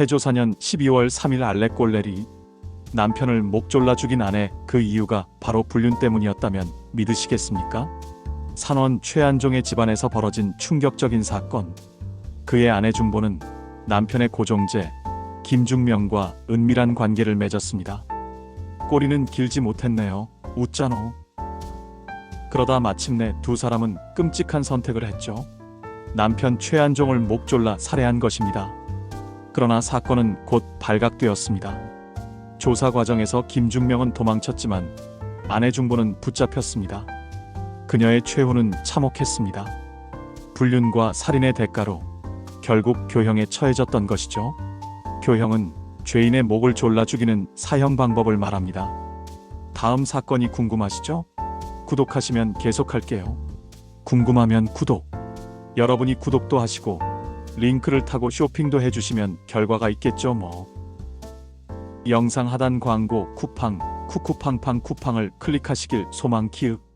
태조 4년 12월 3일 알렉골레리 남편을 목 졸라 죽인 아내 그 이유가 바로 불륜 때문이었다면 믿으시겠습니까? 산원 최안종의 집안에서 벌어진 충격적인 사건. 그의 아내 준보는 남편의 고종재 김중명과 은밀한 관계를 맺었습니다. 꼬리는 길지 못했네요. 웃자노. 그러다 마침내 두 사람은 끔찍한 선택을 했죠. 남편 최안종을 목 졸라 살해한 것입니다. 그러나 사건은 곧 발각되었습니다. 조사 과정에서 김중명은 도망쳤지만 아내 중보는 붙잡혔습니다. 그녀의 최후는 참혹했습니다. 불륜과 살인의 대가로 결국 교형에 처해졌던 것이죠. 교형은 죄인의 목을 졸라 죽이는 사형 방법을 말합니다. 다음 사건이 궁금하시죠? 구독하시면 계속할게요. 궁금하면 구독. 여러분이 구독도 하시고 링크를 타고 쇼핑도 해주시면 결과가 있겠죠 뭐. 영상 하단 광고 쿠팡 쿠쿠팡팡 쿠팡을 클릭하시길 소망 키읔.